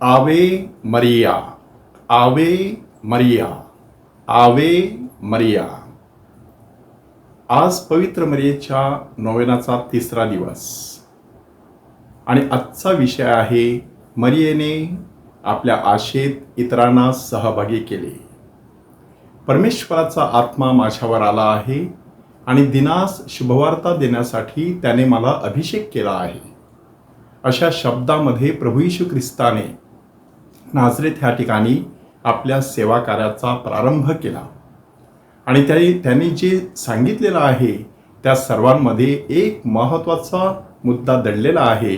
आवे मरिया आवे मरिया आवे मरिया. आज पवित्र मरियेच्या नोवेनाचा तिसरा दिवस. आणि आजचा विषय आहे मरियेने आपल्या आशेत इतरांना सहभागी केले. परमेश्वराचा आत्मा माझ्यावर आला आहे आणि दिनास शुभवार्ता देण्यासाठी त्याने मला अभिषेक केला आहे. अशा शब्दामध्ये प्रभू यशू ख्रिस्ताने नाझरेत ह्या ठिकाणी आपल्या सेवा कार्याचा प्रारंभ केला. आणि त्याही त्यांनी जे सांगितलेलं आहे त्या सर्वांमध्ये एक महत्त्वाचा मुद्दा दडलेला आहे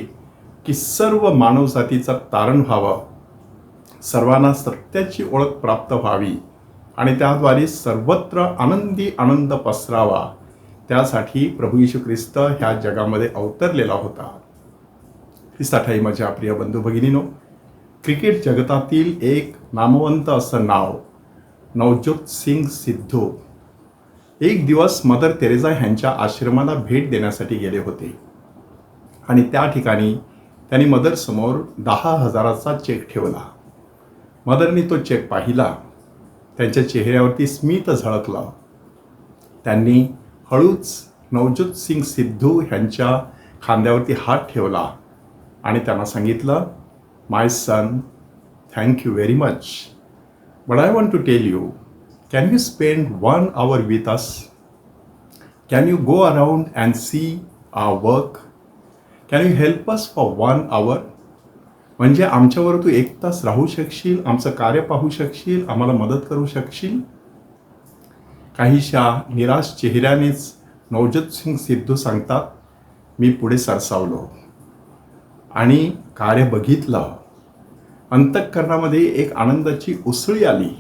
की सर्व मानवजातीचं तारण व्हावं. सर्वांना सत्याची ओळख प्राप्त व्हावी आणि त्याद्वारे सर्वत्र आनंदी आनंद पसरावा. त्यासाठी प्रभू यशू ख्रिस्त ह्या जगामध्ये अवतरलेला होता. ख्रिस्ताठाई माझ्या प्रिय बंधू भगिनीनो क्रिकेट जगतातील एक नामवंत असं नाव नवज्योत सिंग सिद्धू. एक दिवस मदर तेरेजा ह्यांच्या आश्रमाला भेट देण्यासाठी गेले होते. आणि त्या ठिकाणी त्यांनी मदरसमोर दहा हजाराचा चेक ठेवला. मदरनी तो चेक पाहिला. त्यांच्या चेहऱ्यावरती स्मित झळकलं. त्यांनी हळूच नवज्योत सिंग सिद्धू ह्यांच्या खांद्यावरती हात ठेवला आणि त्यांना सांगितलं my son you very much But I want to tell you can you spend one hour with us can you go around and see uh work? Can you help us for one hour म्हणजे आमच्यावर तू एक तास राहू शकशील आमचं कार्य पाहू शकशील आम्हाला मदत करू शकशील? काहीशा निराश चेहऱ्यानेच नवजोत सिंग सिद्धू सांगतात मी पुढे सरसावलो आणि कार्य बघितलं. अंतःकरणामध्ये एक आनंदाची उसळी आली.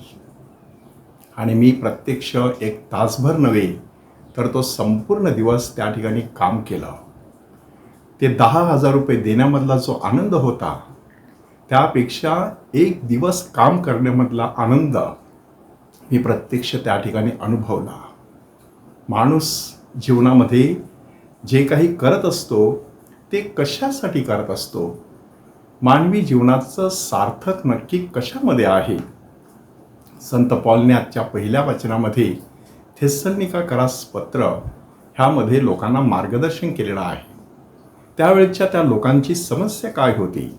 आणि मी प्रत्यक्ष एक तासभर नव्हे तर तो संपूर्ण दिवस त्या ठिकाणी काम केलं. ते दहा हजार रुपये देण्यामधला जो आनंद होता त्यापेक्षा एक दिवस काम करण्यामधला आनंद मी प्रत्यक्ष त्या ठिकाणी अनुभवला. माणूस जीवनामध्ये जे काही करत असतो ते कशासाठी करत असतो? मानवी जीवनाचं सार्थक नक्की कशामध्ये आहे? संत पॉलने आजच्या पहिल्या वचनामध्ये थेसलनिका करास पत्र ह्यामध्ये लोकांना मार्गदर्शन केलेलं आहे. त्यावेळच्या त्या लोकांची समस्या काय होती?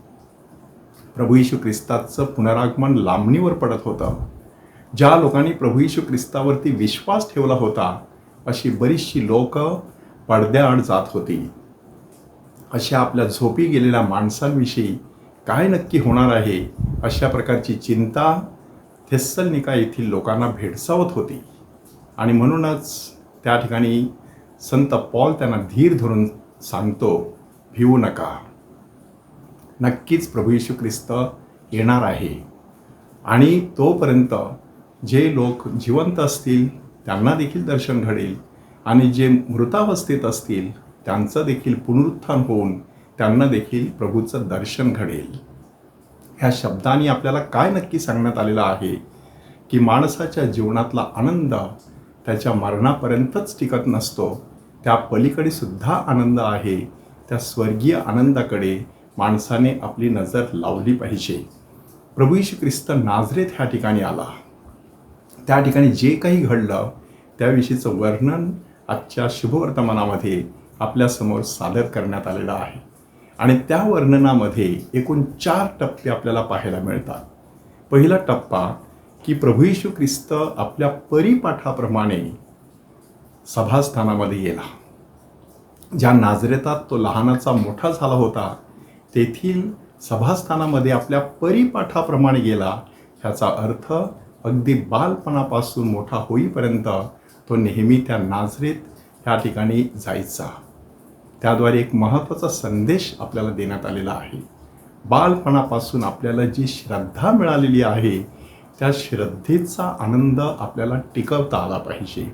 प्रभू येशू ख्रिस्ताचं पुनरागमन लांबणीवर पडत होतं. ज्या लोकांनी प्रभू येशू ख्रिस्तावरती विश्वास ठेवला होता अशी बरीचशी लोक पडद्याआड जात होती. अशा आपल्या झोपी गेलेल्या माणसांविषयी काय नक्की होणार आहे अशा प्रकारची चिंता थेस्सलनिका येथील लोकांना भेडसावत होती. आणि म्हणूनच त्या ठिकाणी संत पॉल त्यांना धीर धरून सांगतो भिवू नका. नक्कीच प्रभू येशू ख्रिस्त येणार आहे. आणि तोपर्यंत जे लोक जिवंत असतील त्यांना देखील दर्शन घडेल. आणि जे मृतावस्थेत असतील त्यांचं देखील पुनरुत्थान होऊन त्यांना देखील प्रभूचं दर्शन घडेल. ह्या शब्दांनी आपल्याला काय नक्की सांगण्यात आलेलं आहे? की माणसाच्या जीवनातला आनंद त्याच्या मरणापर्यंतच टिकत नसतो. त्या पलीकडे सुद्धा आनंद आहे. त्या स्वर्गीय आनंदाकडे माणसाने आपली नजर लावली पाहिजे. प्रभू श्री ख्रिस्त नाझरेत ह्या ठिकाणी आला. त्या ठिकाणी जे काही घडलं त्याविषयीचं वर्णन आजच्या शुभवर्तमानामध्ये आपल्यासमोर सादर करण्यात आलेलं आहे. आणि त्या वर्णनामध्ये एकूण चार टप्पे आपल्याला पाहायला मिळतात. पहिला टप्पा की प्रभू येशू ख्रिस्त आपल्या परिपाठाप्रमाणे सभास्थानामध्ये गेला. ज्या नाजरेतात तो लहानाचा मोठा झाला होता तेथील सभास्थानामध्ये आपल्या परिपाठाप्रमाणे गेला. ह्याचा अर्थ अगदी बालपणापासून मोठा होईपर्यंत तो नेहमी त्या नाजरेत ह्या ठिकाणी जायचा. त्याद्वारे एक महत्त्वाचा संदेश आपल्याला देण्यात आलेला आहे. बालपणापासून आपल्याला जी श्रद्धा मिळालेली आहे त्या श्रद्धेचा आनंद आपल्याला टिकवता आला पाहिजे.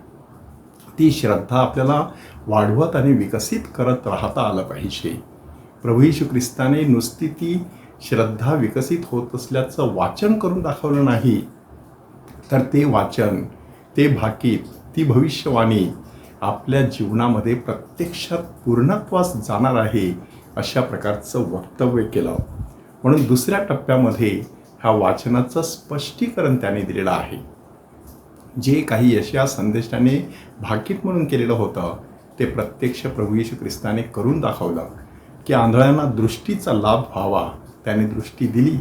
ती श्रद्धा आपल्याला वाढवत आणि विकसित करत राहता आलं पाहिजे. प्रभू यशू ख्रिस्ताने नुसती ती श्रद्धा विकसित होत असल्याचं वाचन करून दाखवलं नाही. तर ते वाचन ते भाकीत ती भविष्यवाणी आपल्या जीवनामध्ये प्रत्यक्षात पूर्णत्वास जाणार आहे अशा प्रकारचं वक्तव्य केलं. म्हणून दुसऱ्या टप्प्यामध्ये ह्या वाचनाचं स्पष्टीकरण त्याने दिलेलं आहे. जे काही यशया संदेशाने भाकीत म्हणून केलेलं होतं ते प्रत्यक्ष प्रभू येशू ख्रिस्ताने करून दाखवलं की आंधळ्यांना दृष्टीचा लाभ व्हावा त्याने दृष्टी दिली.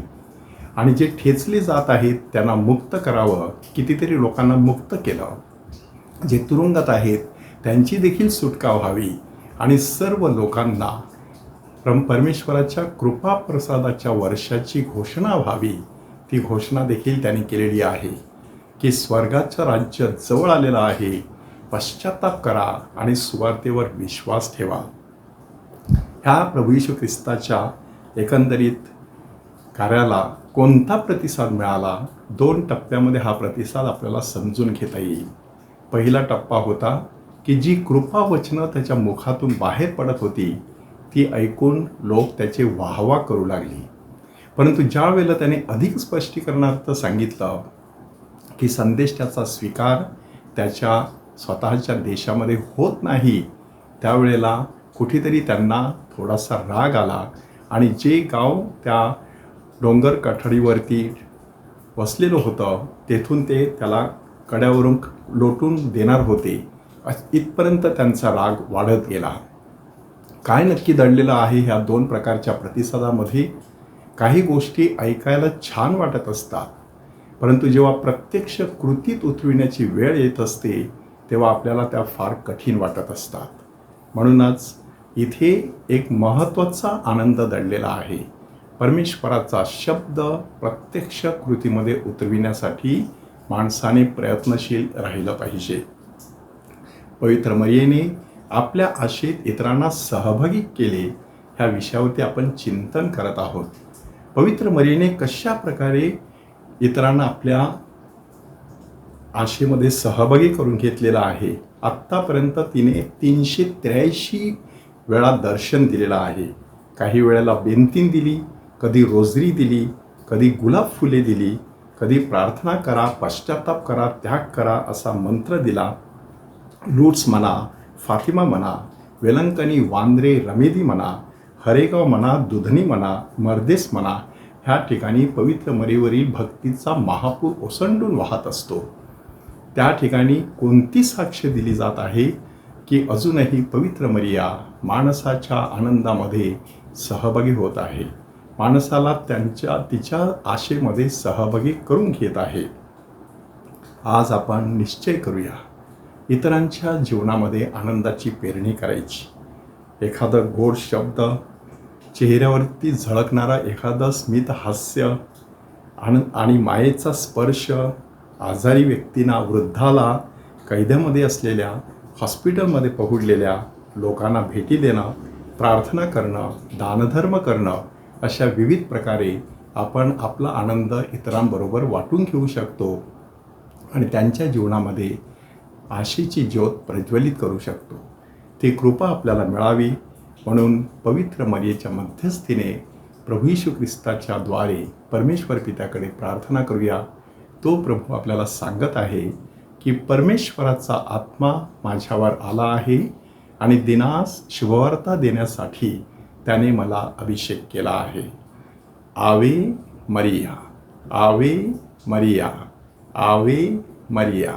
आणि जे ठेचले जात आहेत त्यांना मुक्त करावं कितीतरी लोकांना मुक्त केलं. जे तुरुंगात आहेत त्यांची देखील सुटका व्हावी. आणि सर्व लोकांना परम परमेश्वराच्या कृपा प्रसादाच्या वर्षाची घोषणा व्हावी. ती घोषणा देखील त्यांनी केलेली आहे की स्वर्गाचं राज्य जवळ आलेलं आहे. पश्चाताप करा आणि सुवार्तेवर विश्वास ठेवा. ह्या प्रभू ख्रिस्ताच्या एकंदरीत कार्याला कोणता प्रतिसाद मिळाला? दोन टप्प्यामध्ये हा प्रतिसाद आपल्याला समजून घेता येईल. पहिला टप्पा होता की जी कृपावचनं त्याच्या मुखातून बाहेर पडत होती ती ऐकून लोक त्याचे वाहवा करू लागली. परंतु ज्या वेळेला त्याने अधिक स्पष्टीकरणार्थ सांगितलं की संदेश त्याचा स्वीकार त्याच्या स्वतःच्या देशामध्ये होत नाही त्यावेळेला कुठेतरी त्यांना थोडासा राग आला आणि जे गाव त्या डोंगर कठडीवरती वसलेलं होतं तेथून ते त्याला कड्यावरून लोटून देणार होते. इथपर्यंत त्यांचा राग वाढत गेला. काय नक्की दडलेलं आहे ह्या दोन प्रकारच्या प्रतिसादामध्ये? काही गोष्टी ऐकायला छान वाटत असतात. परंतु जेव्हा प्रत्यक्ष कृतीत उतरविण्याची वेळ येत असते तेव्हा आपल्याला त्या फार कठीण वाटत असतात. म्हणूनच इथे एक महत्त्वाचा आनंद दडलेला आहे. परमेश्वराचा शब्द प्रत्यक्ष कृतीमध्ये उतरविण्यासाठी माणसाने प्रयत्नशील राहिलं पाहिजे. पवित्र मर्याने आपल्या आशेत इतरांना सहभागी केले ह्या विषयावरती आपण चिंतन करत आहोत. पवित्र मर्याने कशा प्रकारे इतरांना आपल्या आशेमध्ये सहभागी करून घेतलेला आहे आत्तापर्यंत तिने तीनशे त्र्याऐंशी वेळा दर्शन दिलेलं आहे. काही वेळेला बेंतीन दिली कधी रोजरी दिली कधी गुलाब फुले दिली कधी प्रार्थना करा पश्चाताप करा त्याग करा असा मंत्र दिला. लूट्स म्हणा फातिमा म्हणा वेलंकनी वांद्रे रमेदी म्हणा हरेगाव म्हणा दुधनी म्हणा मर्देस म्हणा ह्या ठिकाणी पवित्र मरीवरील भक्तीचा महापूर ओसंडून वाहत असतो. त्या ठिकाणी कोणती साक्ष दिली जात आहे की अजूनही पवित्र मरिया माणसाच्या आनंदामध्ये सहभागी होत आहे? माणसाला त्यांच्या तिच्या आशेमध्ये सहभागी करून घेत आहे. आज आपण निश्चय करूया. इतरांच्या जीवनामध्ये आनंदाची पेरणी करायची. एखादं गोड शब्द चेहऱ्यावरती झळकणारा एखादं स्मित हास्य आन आणि मायेचा स्पर्श आजारी व्यक्तींना वृद्धाला कैद्यामध्ये असलेल्या हॉस्पिटलमध्ये पहुडलेल्या लोकांना भेटी देणं प्रार्थना करणं दानधर्म करणं अशा विविध प्रकारे आपण आपला आनंद इतरांबरोबर वाटून घेऊ शकतो. आणि त्यांच्या जीवनामध्ये आशेची ज्योत प्रज्वलित करू शकतो. ती कृपा आपल्याला मिळावी म्हणून पवित्र मर्याच्या मध्यस्थीने प्रभू यशू ख्रिस्ताच्या द्वारे परमेश्वर पित्याकडे प्रार्थना करूया. तो प्रभू आपल्याला सांगत आहे की परमेश्वराचा आत्मा माझ्यावर आला आहे आणि दिनास शुभवार्ता देण्यासाठी त्याने मला अभिषेक केला आहे. आवे मरिया आवे मरिया आवे मरिया.